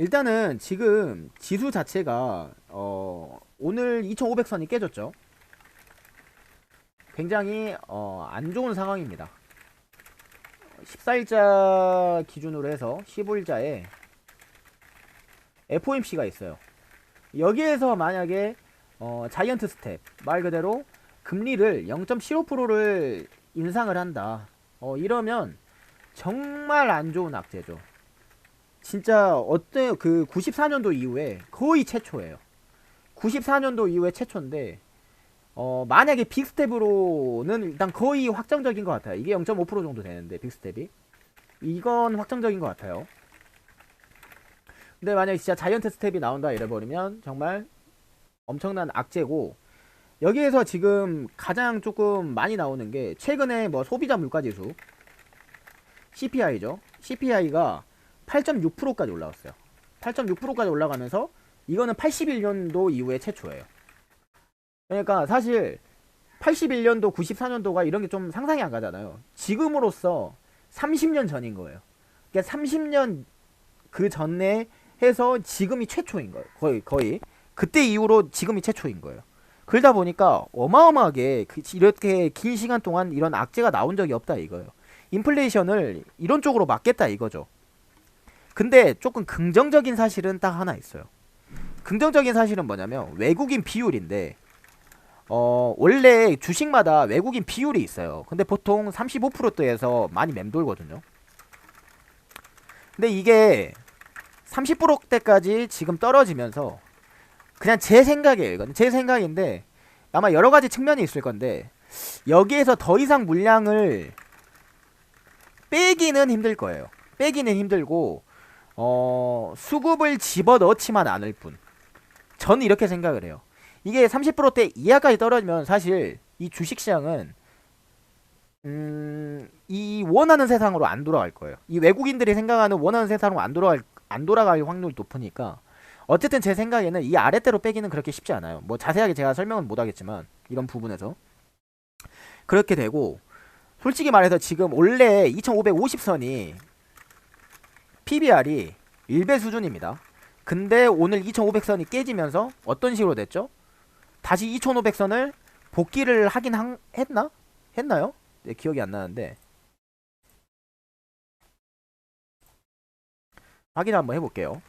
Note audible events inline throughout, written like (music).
일단은 지금 지수 자체가 어 오늘 2500선이 깨졌죠. 굉장히 어, 안 좋은 상황입니다. 14일자 기준으로 해서 15일자에 FOMC가 있어요. 여기에서 만약에 어, 자이언트 스텝 말 그대로 금리를 0.75%를 인상을 한다. 어, 이러면 정말 안 좋은 악재죠. 진짜 어때 그 94년도 이후에 거의 최초예요. 94년도 이후에 최초인데 어 만약에 빅스텝으로는 일단 거의 확정적인 것 같아요. 이게 0.5% 정도 되는데 빅스텝이 이건 확정적인 것 같아요. 근데 만약에 진짜 자이언트 스텝이 나온다 이래버리면 정말 엄청난 악재고 여기에서 지금 가장 조금 많이 나오는 게 최근에 뭐 소비자 물가지수 CPI죠. CPI가 8.6%까지 올라왔어요. 8.6%까지 올라가면서 이거는 81년도 이후에 최초예요. 그러니까 사실 81년도, 94년도가 이런 게 좀 상상이 안 가잖아요. 지금으로서 30년 전인 거예요. 그러니까 30년 그 전에 해서 지금이 최초인 거예요. 거의 거의 그때 이후로 지금이 최초인 거예요. 그러다 보니까 어마어마하게 그- 이렇게 긴 시간 동안 이런 악재가 나온 적이 없다 이거예요. 인플레이션을 이런 쪽으로 막겠다 이거죠. 근데 조금 긍정적인 사실은 딱 하나 있어요. 긍정적인 사실은 뭐냐면 외국인 비율인데 어 원래 주식마다 외국인 비율이 있어요. 근데 보통 35%대에서 많이 맴돌거든요. 근데 이게 30%대까지 지금 떨어지면서 그냥 제 생각이에요. 이건 제 생각인데 아마 여러 가지 측면이 있을 건데 여기에서 더 이상 물량을 빼기는 힘들 거예요. 빼기는 힘들고 어 수급을 집어 넣지만 않을 뿐. 저는 이렇게 생각을 해요. 이게 30%대 이하까지 떨어지면 사실 이 주식시장은 음, 이 원하는 세상으로 안 돌아갈 거예요. 이 외국인들이 생각하는 원하는 세상으로 안 돌아갈 안 돌아갈 확률이 높으니까 어쨌든 제 생각에는 이 아랫대로 빼기는 그렇게 쉽지 않아요. 뭐 자세하게 제가 설명은 못 하겠지만 이런 부분에서 그렇게 되고 솔직히 말해서 지금 원래 2550선이 PBR이 1배 수준입니다. 근데 오늘 2500선이 깨지면서 어떤 식으로 됐죠? 다시 2500선을 복귀를 하긴 한- 했나? 했나요? 네, 기억이 안 나는데 확인 한번 해볼게요.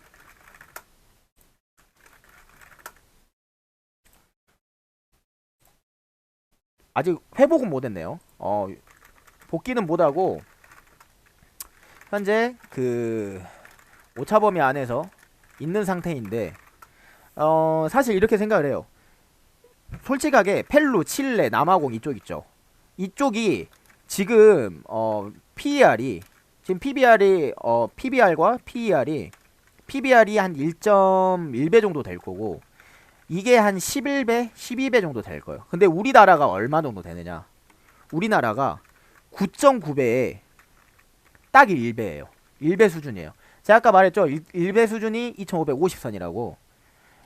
아직 회복은 못했네요. 어 복귀는 못하고 현재 그 오차 범위 안에서 있는 상태인데 어 사실 이렇게 생각을 해요. 솔직하게 펠루, 칠레, 남아공 이쪽 있죠. 이쪽이 지금 어 PER이 지금 PBR이 어 PBR과 PER이 PBR이 한 1.1배 정도 될 거고 이게 한 11배, 12배 정도 될 거예요. 근데 우리나라가 얼마 정도 되느냐? 우리나라가 9.9배에 딱 1배예요. 1배 수준이에요. 제가 아까 말했죠. 1, 배 수준이 2550선이라고.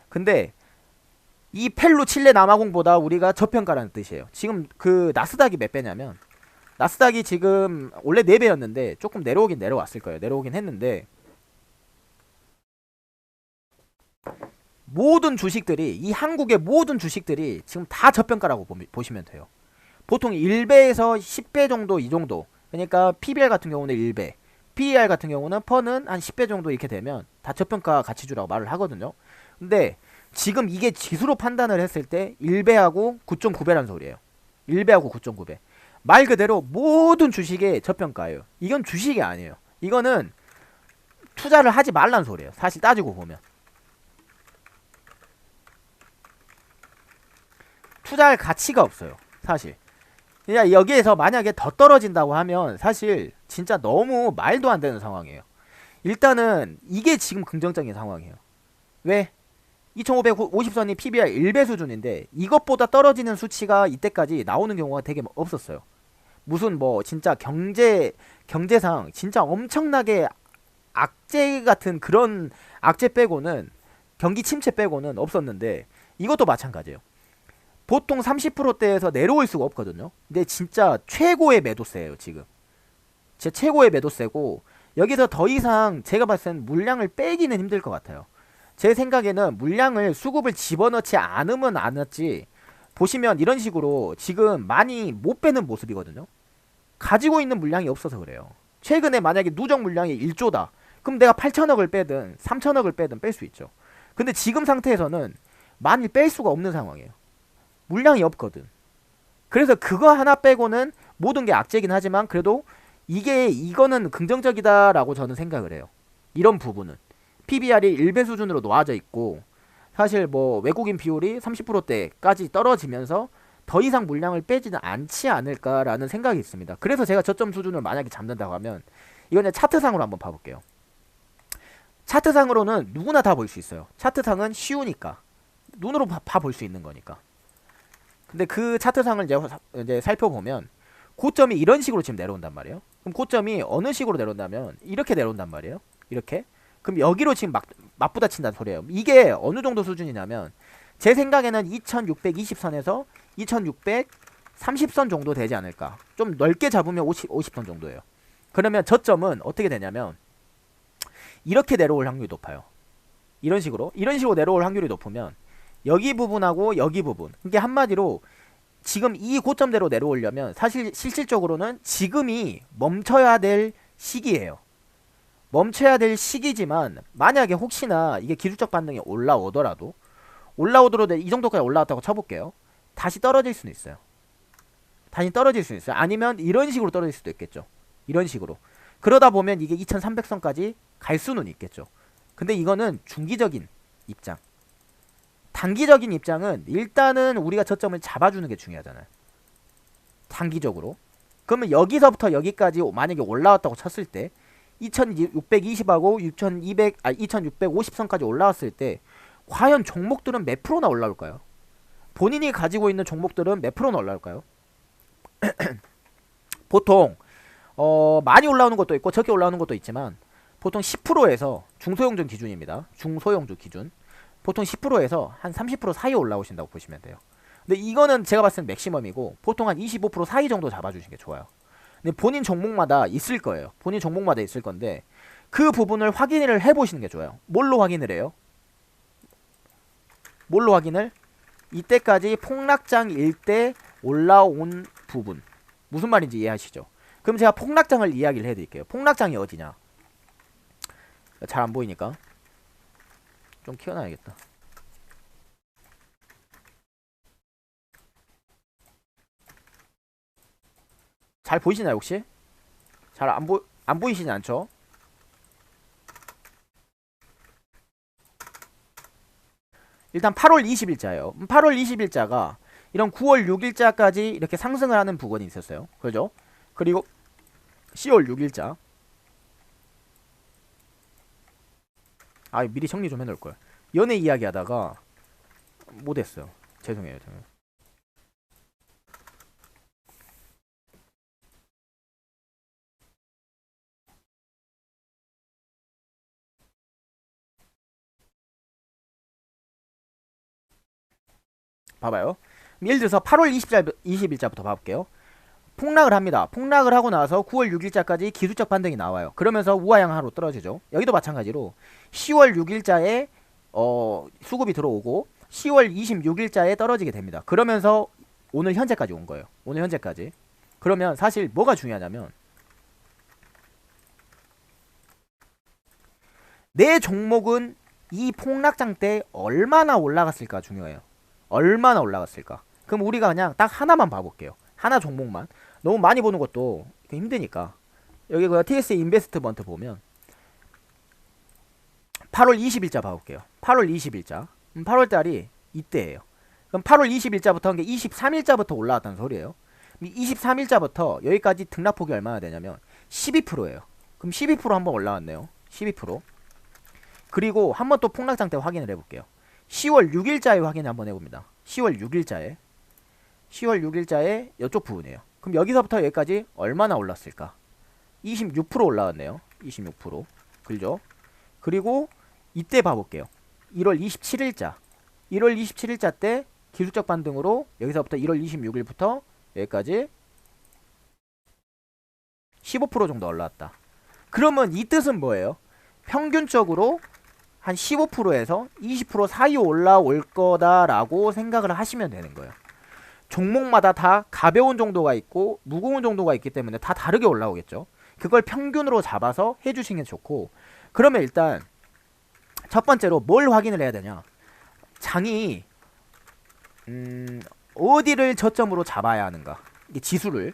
근데 이 펠루 칠레 남아공보다 우리가 저평가라는 뜻이에요. 지금 그 나스닥이 몇 배냐면 나스닥이 지금 원래 4배였는데 조금 내려오긴 내려왔을 거예요. 내려오긴 했는데 모든 주식들이 이 한국의 모든 주식들이 지금 다 저평가라고 보시면 돼요. 보통 1배에서 10배 정도 이 정도. 그러니까 PBR 같은 경우는 1배, PER 같은 경우는 퍼는 한 10배 정도 이렇게 되면 다 저평가 가치주라고 말을 하거든요. 근데 지금 이게 지수로 판단을 했을 때 1배하고 9.9배라는 소리예요. 1배하고 9.9배. 말 그대로 모든 주식의 저평가예요. 이건 주식이 아니에요. 이거는 투자를 하지 말라는 소리예요. 사실 따지고 보면. 투자할 가치가 없어요. 사실. 그냥 여기에서 만약에 더 떨어진다고 하면 사실 진짜 너무 말도 안 되는 상황이에요. 일단은 이게 지금 긍정적인 상황이에요. 왜? 2550선이 PBR 1배 수준인데 이것보다 떨어지는 수치가 이때까지 나오는 경우가 되게 없었어요. 무슨 뭐 진짜 경제 경제상 진짜 엄청나게 악재 같은 그런 악재 빼고는 경기 침체 빼고는 없었는데 이것도 마찬가지예요. 보통 30%대에서 내려올 수가 없거든요. 근데 진짜 최고의 매도세예요, 지금. 제 최고의 매도세고 여기서 더 이상 제가 봤을 땐 물량을 빼기는 힘들 것 같아요. 제 생각에는 물량을 수급을 집어넣지 않으면 안 왔지. 보시면 이런 식으로 지금 많이 못 빼는 모습이거든요. 가지고 있는 물량이 없어서 그래요. 최근에 만약에 누적 물량이 1조다. 그럼 내가 8천억을 빼든 3천억을 빼든 뺄 수 있죠. 근데 지금 상태에서는 많이 뺄 수가 없는 상황이에요. 물량이 없거든. 그래서 그거 하나 빼고는 모든 게 악재긴 하지만 그래도 이게 이거는 긍정적이다라고 저는 생각을 해요. 이런 부분은 PBR이 1배 수준으로 놓아져 있고 사실 뭐 외국인 비율이 30%대까지 떨어지면서 더 이상 물량을 빼지는 않지 않을까라는 생각이 있습니다. 그래서 제가 저점 수준을 만약에 잡는다고 하면 이거는 차트상으로 한번 봐볼게요. 차트상으로는 누구나 다 볼 수 있어요. 차트상은 쉬우니까 눈으로 봐볼 수 있는 거니까. 근데 그 차트상을 이제, 사- 이제 살펴보면 고점이 이런 식으로 지금 내려온단 말이에요. 그럼 고점이 어느 식으로 내려온다면 이렇게 내려온단 말이에요. 이렇게. 그럼 여기로 지금 막 맞부딪힌다는 소리예요. 이게 어느 정도 수준이냐면 제 생각에는 2620선에서 2630선 정도 되지 않을까. 좀 넓게 잡으면 50, 50선 정도예요. 그러면 저점은 어떻게 되냐면 이렇게 내려올 확률이 높아요. 이런 식으로 이런 식으로 내려올 확률이 높으면 여기 부분하고 여기 부분 이게 한마디로 지금 이 고점대로 내려오려면 사실 실질적으로는 지금이 멈춰야 될 시기예요. 멈춰야 될 시기지만 만약에 혹시나 이게 기술적 반등이 올라오더라도 올라오더라도 이 정도까지 올라왔다고 쳐볼게요. 다시 떨어질 수는 있어요. 다시 떨어질 수는 있어요. 아니면 이런 식으로 떨어질 수도 있겠죠. 이런 식으로. 그러다 보면 이게 2300선까지 갈 수는 있겠죠. 근데 이거는 중기적인 입장. 단기적인 입장은 일단은 우리가 저점을 잡아주는 게 중요하잖아요. 단기적으로. 그러면 여기서부터 여기까지 만약에 올라왔다고 쳤을 때 2620하고 6200, 아 2650선까지 올라왔을 때 과연 종목들은 몇 프로나 올라올까요? 본인이 가지고 있는 종목들은 몇 프로나 올라올까요? (clears throat) 보통 어, 많이 올라오는 것도 있고 적게 올라오는 것도 있지만 보통 10%에서 중소형주 기준입니다. 중소형주 기준. 보통 10%에서 한 30% 사이 올라오신다고 보시면 돼요. 근데 이거는 제가 봤을 땐 맥시멈이고 보통 한 25% 사이 정도 잡아주시는 게 좋아요. 근데 본인 종목마다 있을 거예요. 본인 종목마다 있을 건데 그 부분을 확인을 해보시는 게 좋아요. 뭘로 확인을 해요? 뭘로 확인을? 이때까지 폭락장일 때 올라온 부분. 무슨 말인지 이해하시죠? 그럼 제가 폭락장을 이야기를 해드릴게요. 폭락장이 어디냐? 잘 안 보이니까 좀 키워놔야겠다. 잘 보이시나요 혹시? 잘 안 보, 안 보이시지 않죠? 일단 8월 20일자예요. 8월 20일자가 이런 9월 6일자까지 이렇게 상승을 하는 부분이 있었어요. 그죠? 그리고 10월 6일자. 아, 미리 정리 좀 해놓을 걸. 연애 이야기 하다가 못했어요. 죄송해요. 저는. 봐봐요. 예를 들어서 8월 20일, 20일자부터 봐볼게요. 폭락을 합니다. 폭락을 하고 나서 9월 6일자까지 기술적 반등이 나와요. 그러면서 우하향하로 떨어지죠. 여기도 마찬가지로 10월 6일자에 어, 수급이 들어오고 10월 26일자에 떨어지게 됩니다. 그러면서 오늘 현재까지 온 거예요. 오늘 현재까지. 그러면 사실 뭐가 중요하냐면 내 종목은 이 폭락장 때 얼마나 올라갔을까 중요해요. 얼마나 올라갔을까? 그럼 우리가 그냥 딱 하나만 봐볼게요. 하나 종목만. 너무 많이 보는 것도 힘드니까. 여기 그 TS 인베스트먼트 보면 8월 20일자 봐볼게요. 8월 20일자. 8월 달이 이때예요. 그럼 8월 20일자부터 게 23일자부터 올라왔다는 소리예요. 23일자부터 여기까지 등락폭이 얼마나 되냐면 12%예요. 그럼 12% 한번 올라왔네요. 12%. 그리고 한번 또 폭락장 때 확인을 해볼게요. 10월 6일자에 확인 한번 해봅니다. 10월 6일자에 10월 6일자에 이쪽 부분이에요. 그럼 여기서부터 여기까지 얼마나 올랐을까? 26% 올라왔네요. 26%. 그죠? 그리고 이때 봐볼게요. 1월 27일자. 1월 27일자 때 기술적 반등으로 여기서부터 1월 26일부터 여기까지 15% 정도 올라왔다. 그러면 이 뜻은 뭐예요? 평균적으로 한 15%에서 20% 사이 올라올 거다라고 생각을 하시면 되는 거예요. 종목마다 다 가벼운 정도가 있고 무거운 정도가 있기 때문에 다 다르게 올라오겠죠. 그걸 평균으로 잡아서 해주시는 게 좋고 그러면 일단 첫 번째로 뭘 확인을 해야 되냐? 장이 음, 어디를 저점으로 잡아야 하는가? 이게 지수를.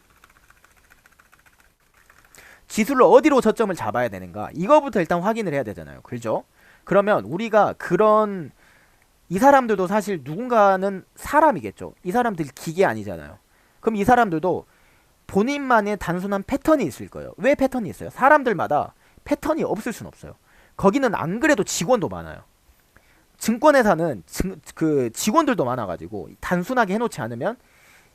지수를 어디로 저점을 잡아야 되는가? 이거부터 일단 확인을 해야 되잖아요. 그죠? 그러면 우리가 그런 이 사람들도 사실 누군가는 사람이겠죠 이 사람들 기계 아니잖아요 그럼 이 사람들도 본인만의 단순한 패턴이 있을 거예요 왜 패턴이 있어요 사람들마다 패턴이 없을 순 없어요 거기는 안 그래도 직원도 많아요 증권회사는 증, 그 직원들도 많아가지고 단순하게 해놓지 않으면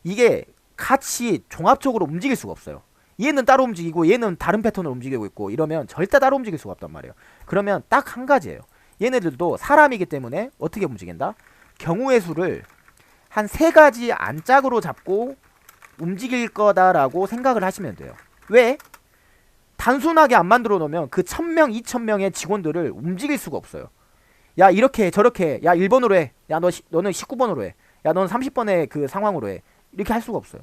이게 같이 종합적으로 움직일 수가 없어요. 얘는 따로 움직이고 얘는 다른 패턴으로 움직이고 있고 이러면 절대 따로 움직일 수가 없단 말이에요. 그러면 딱 한 가지예요. 얘네들도 사람이기 때문에 어떻게 움직인다? 경우의 수를 한 세 가지 안짝으로 잡고 움직일 거다라고 생각을 하시면 돼요. 왜? 단순하게 안 만들어 놓으면 그 천명, 이천 명의 직원들을 움직일 수가 없어요. 야, 이렇게 저렇게 야, 1번으로 해. 야, 너 너는 19번으로 해. 야, 너는 30번의 그 상황으로 해. 이렇게 할 수가 없어요.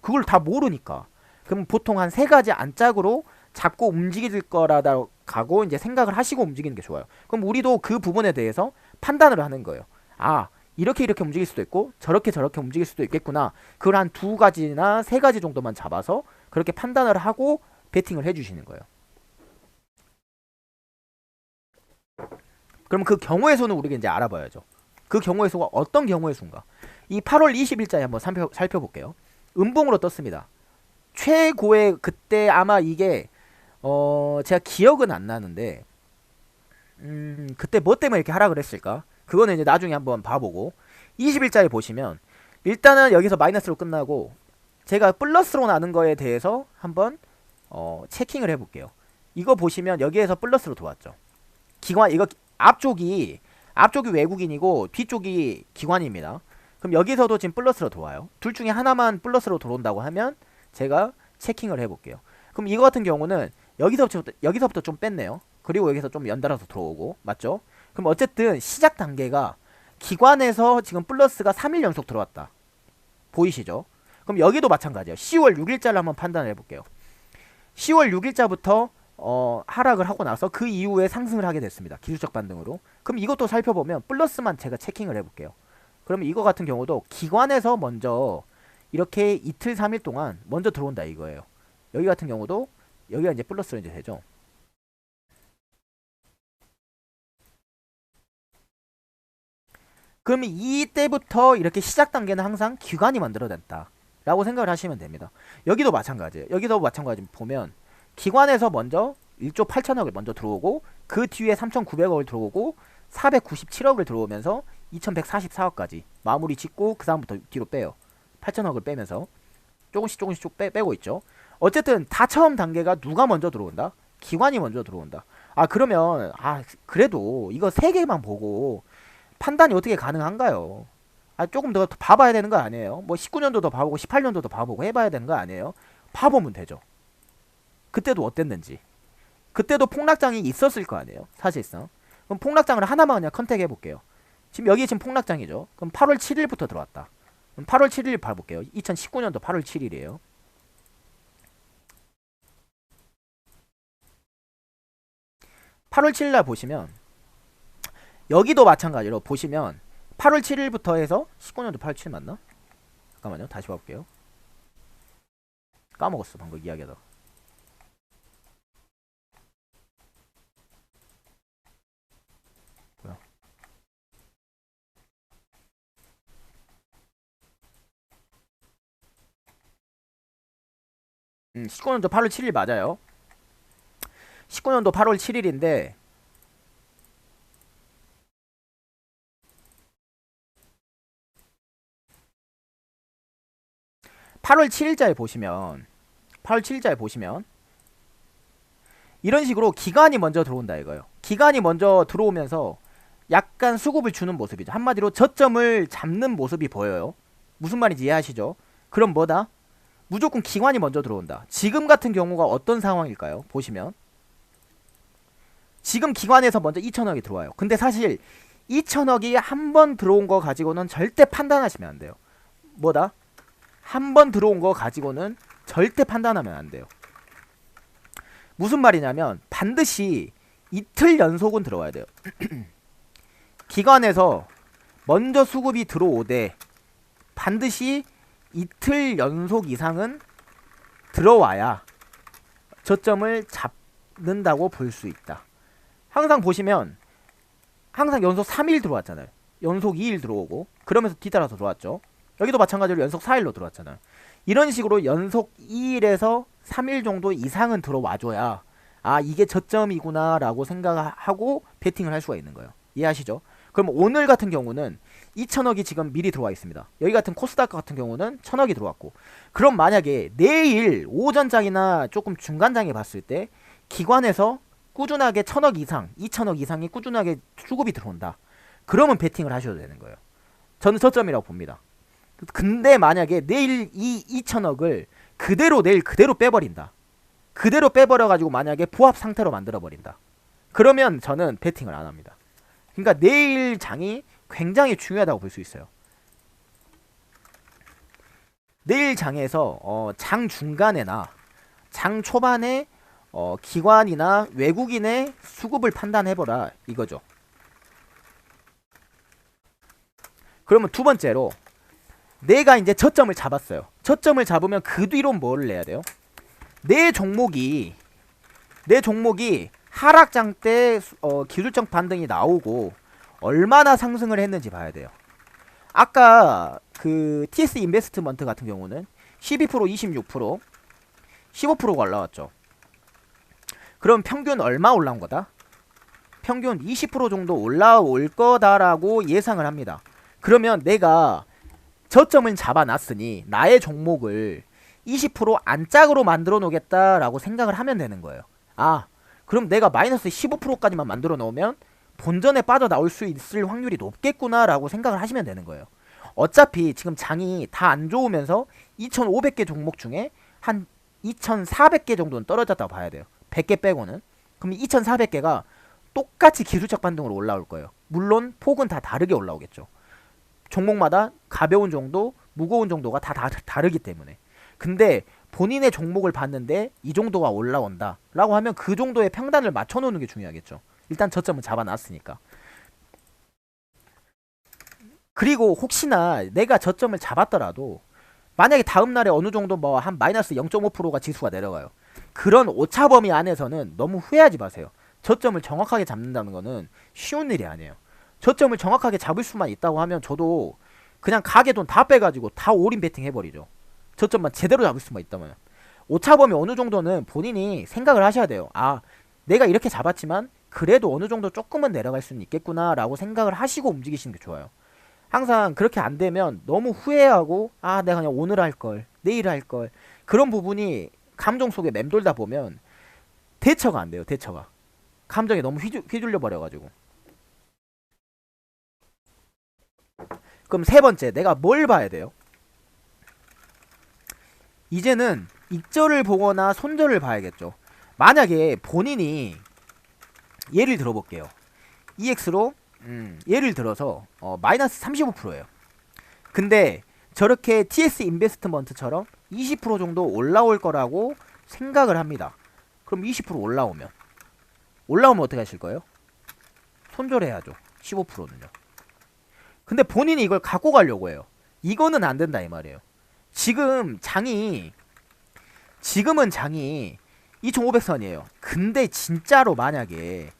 그걸 다 모르니까. 그럼 보통 한 세 가지 안짝으로 잡고 움직일 거라다 가고 이제 생각을 하시고 움직이는 게 좋아요. 그럼 우리도 그 부분에 대해서 판단을 하는 거예요. 아, 이렇게 이렇게 움직일 수도 있고 저렇게 저렇게 움직일 수도 있겠구나. 그걸 한 두 가지나 세 가지 정도만 잡아서 그렇게 판단을 하고 베팅을 해 주시는 거예요. 그럼 그 경우의 수는 우리가 이제 알아봐야죠. 그 경우의 수가 어떤 경우의 수인가? 이 8월 20일자에 한번 살펴, 살펴볼게요. 음봉으로 떴습니다. 최고의 그때 아마 이게 어 제가 기억은 안 나는데 음 그때 뭐 때문에 이렇게 하락을 했을까? 그거는 이제 나중에 한번 봐보고 20일자에 보시면 일단은 여기서 마이너스로 끝나고 제가 플러스로 나는 거에 대해서 한번 어 체킹을 해볼게요. 이거 보시면 여기에서 플러스로 들어왔죠. 기관 이거 앞쪽이 앞쪽이 외국인이고 뒤쪽이 기관입니다. 그럼 여기서도 지금 플러스로 들어와요. 둘 중에 하나만 플러스로 들어온다고 하면 제가 체킹을 해볼게요. 그럼 이거 같은 경우는 여기서부터 여기서부터 좀 뺐네요. 그리고 여기서 좀 연달아서 들어오고 맞죠? 그럼 어쨌든 시작 단계가 기관에서 지금 플러스가 3일 연속 들어왔다. 보이시죠? 그럼 여기도 마찬가지예요. 10월 6일자를 한번 판단을 해볼게요. 10월 6일자부터 어, 하락을 하고 나서 그 이후에 상승을 하게 됐습니다. 기술적 반등으로. 그럼 이것도 살펴보면 플러스만 제가 체킹을 해볼게요. 그러면 이거 같은 경우도 기관에서 먼저 이렇게 이틀 3일 동안 먼저 들어온다 이거예요. 여기 같은 경우도 여기가 이제 플러스로 이제 되죠. 그러면 이때부터 이렇게 시작 단계는 항상 기관이 만들어냈다. 라고 생각을 하시면 됩니다. 여기도 마찬가지예요. 여기도 마찬가지 보면 기관에서 먼저 1조 8천억을 먼저 들어오고 그 뒤에 3,900억을 들어오고 497억을 들어오면서 2,144억까지 마무리 짓고 그 다음부터 뒤로 빼요. 8천억을 빼면서 조금씩 조금씩 쭉 빼, 빼고 있죠. 어쨌든 다 처음 단계가 누가 먼저 들어온다? 기관이 먼저 들어온다. 아 그러면 아 그래도 이거 세 개만 보고 판단이 어떻게 가능한가요? 아 조금 더 봐봐야 되는 거 아니에요? 뭐 19년도 더 봐보고 18년도 더 봐보고 해봐야 되는 거 아니에요? 봐보면 되죠. 그때도 어땠는지. 그때도 폭락장이 있었을 거 아니에요? 사실상. 그럼 폭락장을 하나만 그냥 컨택 해 볼게요. 지금 여기 지금 폭락장이죠. 그럼 8월 7일부터 들어왔다. 그럼 8월 7일 봐볼게요. 2019년도 8월 7일이에요. (8월 7일 날) 보시면 여기도 마찬가지로 보시면 8월 7일부터 해서 19년도 8월 7일 맞나? 잠깐만요. 다시 봐볼게요. 까먹었어 방금 이야기하다. 뭐야? 음 19년도 8월 7일 맞아요 19년도 8월 7일인데 8월 7일자에 보시면 8월 7일자에 보시면 이런 식으로 기간이 먼저 들어온다 이거예요. 기간이 먼저 들어오면서 약간 수급을 주는 모습이죠. 한마디로 저점을 잡는 모습이 보여요. 무슨 말인지 이해하시죠? 그럼 뭐다? 무조건 기관이 먼저 들어온다. 지금 같은 경우가 어떤 상황일까요? 보시면 지금 기관에서 먼저 2천억이 들어와요. 근데 사실 2천억이 한 번 들어온 거 가지고는 절대 판단하시면 안 돼요. 뭐다? 한 번 들어온 거 가지고는 절대 판단하면 안 돼요. 무슨 말이냐면 반드시 이틀 연속은 들어와야 돼요. (clears throat) 기관에서 먼저 수급이 들어오되 반드시 이틀 연속 이상은 들어와야 저점을 잡는다고 볼 수 있다. 항상 보시면 항상 연속 3일 들어왔잖아요. 연속 2일 들어오고 그러면서 뒤따라서 들어왔죠. 여기도 마찬가지로 연속 4일로 들어왔잖아요. 이런 식으로 연속 2일에서 3일 정도 이상은 들어와줘야 아 이게 저점이구나 라고 생각하고 베팅을 할 수가 있는 거예요. 이해하시죠? 그럼 오늘 같은 경우는 2천억이 지금 미리 들어와 있습니다. 여기 같은 코스닥 같은 경우는 1천억이 들어왔고 그럼 만약에 내일 오전장이나 조금 중간장에 봤을 때 기관에서 꾸준하게 1천억 이상, 2천억 이상이 꾸준하게 수급이 들어온다. 그러면 베팅을 하셔도 되는 거예요. 저는 저점이라고 봅니다. 근데 만약에 내일 이 2천억을 그대로 내일 그대로 빼버린다. 그대로 빼버려가지고 만약에 부합 상태로 만들어버린다. 그러면 저는 베팅을 안 합니다. 그러니까 내일 장이 굉장히 중요하다고 볼 수 있어요. 내일 장에서 어, 장 중간에나 장 초반에 어, 기관이나 외국인의 수급을 판단해보라 이거죠. 그러면 두 번째로 내가 이제 저점을 잡았어요. 저점을 잡으면 그 뒤로 뭐를 내야 돼요? 내 종목이 내 종목이 하락장 때 어, 기술적 반등이 나오고 얼마나 상승을 했는지 봐야 돼요. 아까 그 TS 인베스트먼트 같은 경우는 12% 26% 15%가 올라왔죠. 그럼 평균 얼마 올라온 거다? 평균 20% 정도 올라올 거다라고 예상을 합니다. 그러면 내가 저점을 잡아놨으니 나의 종목을 20% 안짝으로 만들어 놓겠다라고 생각을 하면 되는 거예요. 아, 그럼 내가 마이너스 15%까지만 만들어 놓으면 본전에 빠져나올 수 있을 확률이 높겠구나라고 생각을 하시면 되는 거예요. 어차피 지금 장이 다 안 좋으면서 2,500개 종목 중에 한 2,400개 정도는 떨어졌다고 봐야 돼요. 100개 빼고는. 그럼 2,400개가 똑같이 기술적 반등으로 올라올 거예요. 물론 폭은 다 다르게 올라오겠죠. 종목마다 가벼운 정도, 무거운 정도가 다, 다 다르기 때문에. 근데 본인의 종목을 봤는데 이 정도가 올라온다 라고 하면 그 정도의 평단을 맞춰놓는 게 중요하겠죠. 일단 저점은 잡아놨으니까. 그리고 혹시나 내가 저점을 잡았더라도 만약에 다음 날에 어느 정도 뭐 한 마이너스 0.5%가 지수가 내려가요. 그런 오차 범위 안에서는 너무 후회하지 마세요. 저점을 정확하게 잡는다는 거는 쉬운 일이 아니에요. 저점을 정확하게 잡을 수만 있다고 하면 저도 그냥 가게 돈 다 빼가지고 다 올인 베팅 해버리죠. 저점만 제대로 잡을 수만 있다면. 오차 범위 어느 정도는 본인이 생각을 하셔야 돼요. 아, 내가 이렇게 잡았지만 그래도 어느 정도 조금은 내려갈 수는 있겠구나라고 생각을 하시고 움직이시는 게 좋아요. 항상 그렇게 안 되면 너무 후회하고 아 내가 그냥 오늘 할 걸, 내일 할 걸 그런 부분이 감정 속에 맴돌다 보면 대처가 안 돼요. 대처가 감정에 너무 휘둘, 휘둘려 버려가지고. 그럼 세 번째 내가 뭘 봐야 돼요? 이제는 익절을 보거나 손절을 봐야겠죠. 만약에 본인이 예를 들어볼게요. EX로 음, 예를 들어서 어, 마이너스 35%예요. 근데 저렇게 TS 인베스트먼트처럼 20% 정도 올라올 거라고 생각을 합니다. 그럼 20% 올라오면 올라오면 어떻게 하실 거예요? 손절해야죠. 15%는요. 근데 본인이 이걸 갖고 가려고 해요. 이거는 안 된다 이 말이에요. 지금 장이 지금은 장이 2500선이에요. 근데 진짜로 만약에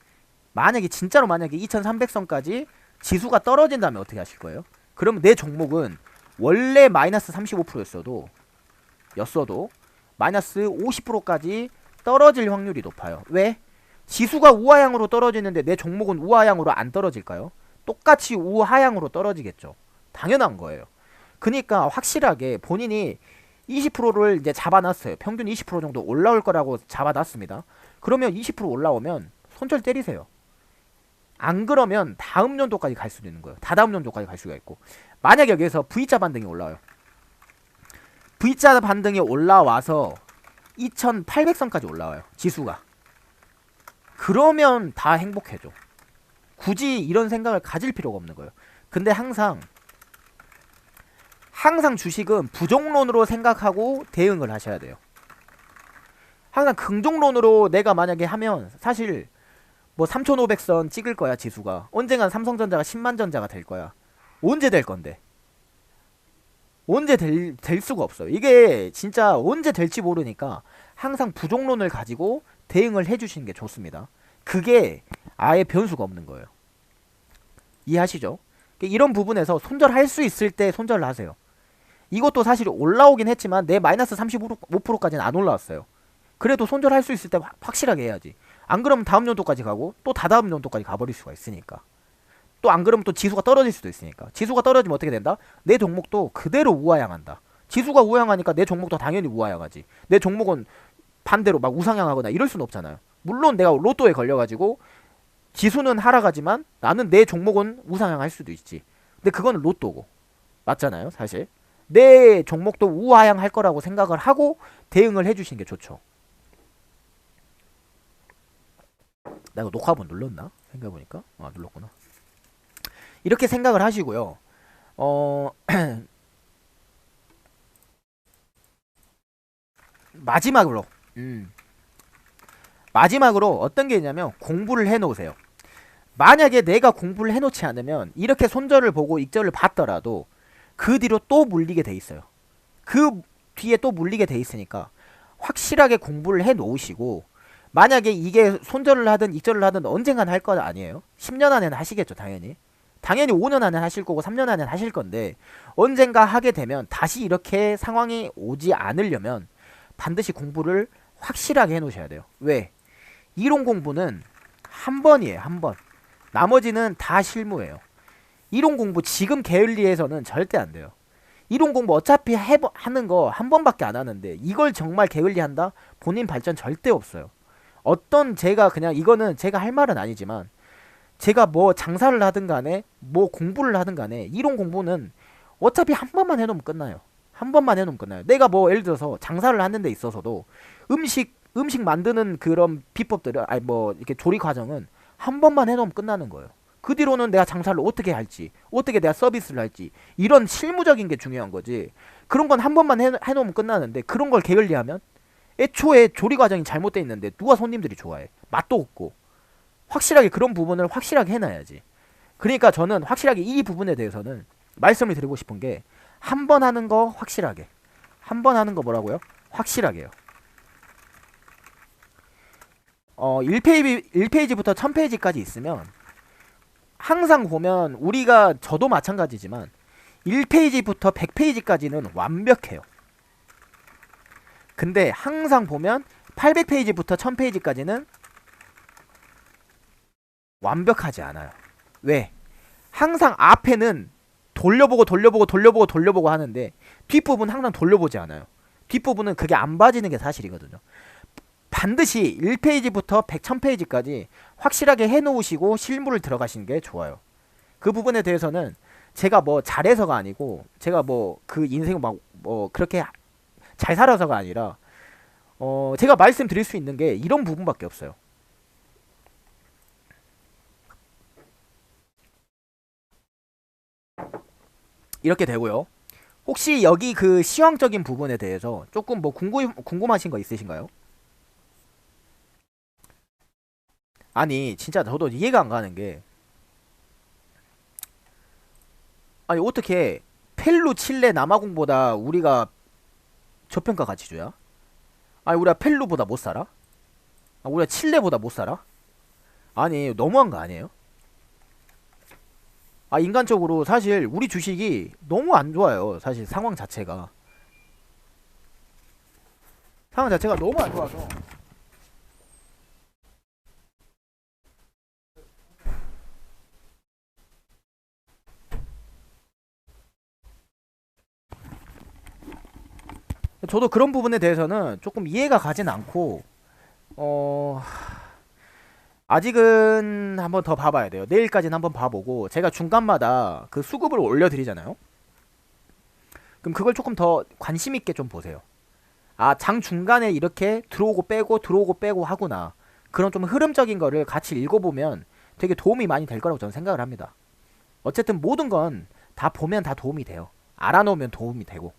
만약에 진짜로 만약에 2300선까지 지수가 떨어진다면 어떻게 하실 거예요? 그러면 내 종목은 원래 마이너스 35%였어도 였어도 마이너스 50%까지 떨어질 확률이 높아요. 왜? 지수가 우하향으로 떨어지는데 내 종목은 우하향으로 안 떨어질까요? 똑같이 우하향으로 떨어지겠죠. 당연한 거예요. 그니까 확실하게 본인이 20%를 이제 잡아놨어요. 평균 20% 정도 올라올 거라고 잡아놨습니다. 그러면 20% 올라오면 손절 때리세요. 안 그러면 다음 연도까지 갈 수도 있는 거예요. 다다음 연도까지 갈 수가 있고. 만약 여기에서 V자 반등이 올라와요. V자 반등이 올라와서 2800선까지 올라와요. 지수가. 그러면 다 행복해져. 굳이 이런 생각을 가질 필요가 없는 거예요. 근데 항상 항상 주식은 부정론으로 생각하고 대응을 하셔야 돼요. 항상 긍정론으로 내가 만약에 하면 사실 뭐 3500선 찍을 거야 지수가. 언젠간 삼성전자가 10만 전자가 될 거야. 언제 될 건데? 언제 될, 될 수가 없어요. 이게 진짜 언제 될지 모르니까 항상 부정론을 가지고 대응을 해주시는 게 좋습니다. 그게 아예 변수가 없는 거예요. 이해하시죠? 그러니까 이런 부분에서 손절할 수 있을 때 손절을 하세요. 이것도 사실 올라오긴 했지만 내 마이너스 35%까지는 안 올라왔어요. 그래도 손절할 수 있을 때 확- 확실하게 해야지 안 그러면 다음 연도까지 가고 또 다다음 연도까지 가버릴 수가 있으니까. 또 안 그러면 또 지수가 떨어질 수도 있으니까. 지수가 떨어지면 어떻게 된다? 내 종목도 그대로 우하향한다. 지수가 우하향하니까 내 종목도 당연히 우하향하지. 내 종목은 반대로 막 우상향하거나 이럴 수는 없잖아요. 물론 내가 로또에 걸려가지고 지수는 하락하지만 나는 내 종목은 우상향할 수도 있지. 근데 그거는 로또고. 맞잖아요 사실. 내 종목도 우하향할 거라고 생각을 하고 대응을 해주시는 게 좋죠 나 이거 녹화 한번 눌렀나? 생각해보니까? 아 눌렀구나. 이렇게 생각을 하시고요. 어 (clears throat) 마지막으로 음 마지막으로 어떤 게 있냐면 공부를 해놓으세요. 만약에 내가 공부를 해놓지 않으면 이렇게 손절을 보고 익절을 봤더라도 그 뒤로 또 물리게 돼 있어요. 그 뒤에 또 물리게 돼 있으니까 확실하게 공부를 해 놓으시고 만약에 이게 손절을 하든 익절을 하든 언젠간 할 건 아니에요. 10년 안에는 하시겠죠, 당연히. 당연히 5년 안에 하실 거고 3년 안에 하실 건데 언젠가 하게 되면 다시 이렇게 상황이 오지 않으려면 반드시 공부를 확실하게 해 놓으셔야 돼요. 왜? 이론 공부는 한 번이에요, 한 번. 나머지는 다 실무예요. 이론 공부 지금 게을리해서는 절대 안 돼요. 이론 공부 어차피 해 하는 거 한 번밖에 안 하는데 이걸 정말 게을리 한다? 본인 발전 절대 없어요. 어떤 제가 그냥 이거는 제가 할 말은 아니지만 제가 뭐 장사를 하든 간에 뭐 공부를 하든 간에 이론 공부는 어차피 한 번만 해놓으면 끝나요. 한 번만 해놓으면 끝나요. 내가 뭐 예를 들어서 장사를 하는 데 있어서도 음식 음식 만드는 그런 비법들을 아니 뭐 이렇게 조리 과정은 한 번만 해놓으면 끝나는 거예요. 그 뒤로는 내가 장사를 어떻게 할지, 어떻게 내가 서비스를 할지 이런 실무적인 게 중요한 거지. 그런 건 한 번만 해, 해놓으면 끝나는데 그런 걸 게을리하면 애초에 조리 과정이 잘못돼 있는데 누가 손님들이 좋아해? 맛도 없고 확실하게 그런 부분을 확실하게 해놔야지. 그러니까 저는 확실하게 이 부분에 대해서는 말씀을 드리고 싶은 게 한 번 하는 거 확실하게 한 번 하는 거 뭐라고요? 확실하게요. 어 1페이지 1페이지부터 1000페이지까지 있으면 항상 보면 우리가 저도 마찬가지지만 1페이지부터 100페이지까지는 완벽해요. 근데 항상 보면 800페이지부터 1000페이지까지는 완벽하지 않아요. 왜? 항상 앞에는 돌려보고 돌려보고 돌려보고 돌려보고 하는데 뒷부분 항상 돌려보지 않아요. 뒷부분은 그게 안 봐지는 게 사실이거든요. 반드시 1페이지부터 100, 1000페이지까지 확실하게 해놓으시고 실무를 들어가시는 게 좋아요. 그 부분에 대해서는 제가 뭐 잘해서가 아니고 제가 뭐 그 인생 막뭐 그렇게 잘 살아서가 아니라 어 제가 말씀드릴 수 있는 게 이런 부분밖에 없어요. 이렇게 되고요. 혹시 여기 그 시황적인 부분에 대해서 조금 뭐 궁금 궁금하신 거 있으신가요? 아니 진짜 저도 이해가 안 가는 게 아니 어떻게 펠루 칠레 남아공보다 우리가 저평가 가치주야? 아니 우리가 펠루보다 못 살아? 아, 우리가 칠레보다 못 살아? 아니 너무한 거 아니에요? 아 인간적으로 사실 우리 주식이 너무 안 좋아요 사실 상황 자체가 상황 자체가 너무 안 좋아서 저도 그런 부분에 대해서는 조금 이해가 가진 않고 어 아직은 한번 더 봐봐야 돼요. 내일까지는 한번 봐보고 제가 중간마다 그 수급을 올려드리잖아요. 그럼 그걸 조금 더 관심 있게 좀 보세요. 아 장 중간에 이렇게 들어오고 빼고 들어오고 빼고 하구나. 그런 좀 흐름적인 거를 같이 읽어보면 되게 도움이 많이 될 거라고 저는 생각을 합니다. 어쨌든 모든 건 다 보면 다 도움이 돼요. 알아놓으면 도움이 되고.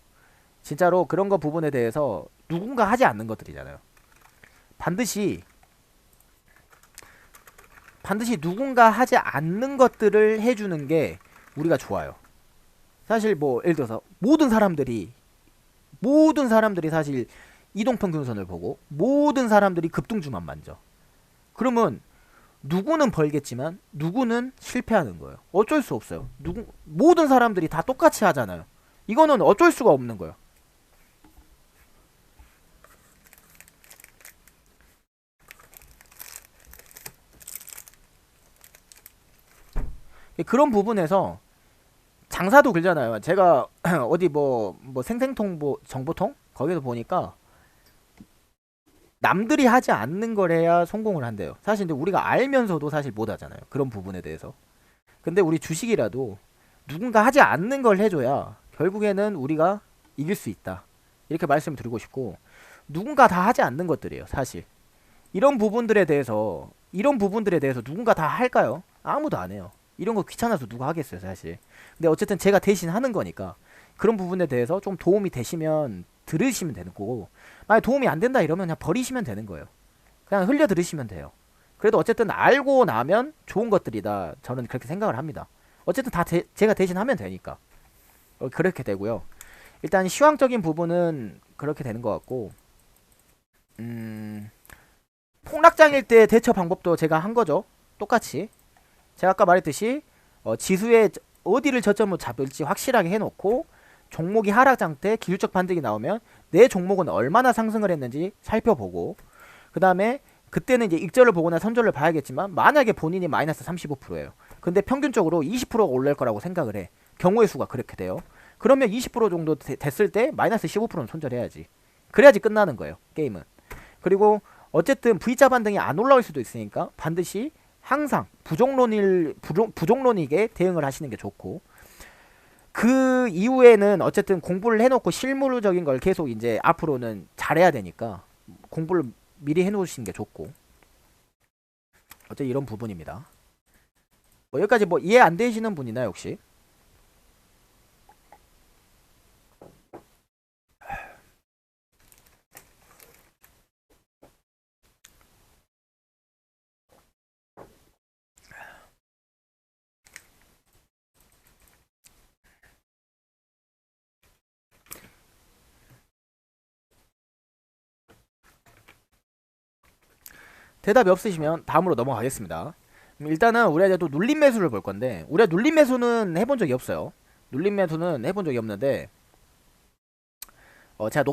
진짜로 그런 거 부분에 대해서 누군가 하지 않는 것들이잖아요. 반드시 반드시 누군가 하지 않는 것들을 해주는 게 우리가 좋아요. 사실 뭐 예를 들어서 모든 사람들이 모든 사람들이 사실 이동평균선을 보고 모든 사람들이 급등주만 만져. 그러면 누구는 벌겠지만 누구는 실패하는 거예요. 어쩔 수 없어요. 누구 모든 사람들이 다 똑같이 하잖아요. 이거는 어쩔 수가 없는 거예요. 그런 부분에서 장사도 그러잖아요. 제가 (clears throat) 어디 뭐, 뭐 생생통보 정보통 거기서 보니까 남들이 하지 않는 걸 해야 성공을 한대요. 사실 근데 우리가 알면서도 사실 못 하잖아요. 그런 부분에 대해서. 근데 우리 주식이라도 누군가 하지 않는 걸 해줘야 결국에는 우리가 이길 수 있다. 이렇게 말씀을 드리고 싶고 누군가 다 하지 않는 것들이에요. 사실 이런 부분들에 대해서 이런 부분들에 대해서 누군가 다 할까요? 아무도 안 해요. 이런 거 귀찮아서 누가 하겠어요, 사실. 근데 어쨌든 제가 대신 하는 거니까 그런 부분에 대해서 좀 도움이 되시면 들으시면 되는 거고 만약 도움이 안 된다 이러면 그냥 버리시면 되는 거예요. 그냥 흘려 들으시면 돼요. 그래도 어쨌든 알고 나면 좋은 것들이다. 저는 그렇게 생각을 합니다. 어쨌든 다 제, 제가 대신 하면 되니까 어, 그렇게 되고요. 일단 시황적인 부분은 그렇게 되는 것 같고 음, 폭락장일 때 대처 방법도 제가 한 거죠. 똑같이 제가 아까 말했듯이 어, 지수에 어디를 저점으로 잡을지 확실하게 해놓고 종목이 하락장 때 기술적 반등이 나오면 내 종목은 얼마나 상승을 했는지 살펴보고 그 다음에 그때는 이제 익절을 보거나 선절을 봐야겠지만 만약에 본인이 마이너스 35%예요. 근데 평균적으로 20%가 올릴 거라고 생각을 해. 경우의 수가 그렇게 돼요. 그러면 20% 정도 되- 됐을 때 마이너스 15%는 손절해야지. 그래야지 끝나는 거예요. 게임은. 그리고 어쨌든 V자 반등이 안 올라올 수도 있으니까 반드시 항상 부정론일 부정, 부정론이게 대응을 하시는 게 좋고 그 이후에는 어쨌든 공부를 해놓고 실무적인 걸 계속 이제 앞으로는 잘해야 되니까 공부를 미리 해놓으시는 게 좋고 어째 이런 부분입니다. 뭐 여기까지 뭐 이해 안 되시는 분 있나요 혹시? 대답이 없으시면 다음으로 넘어가겠습니다. 일단은 우리가 또 눌림 매수를 볼 건데 우리가 눌림 매수는 해본 적이 없어요. 눌림 매수는 해본 적이 없는데 어 제가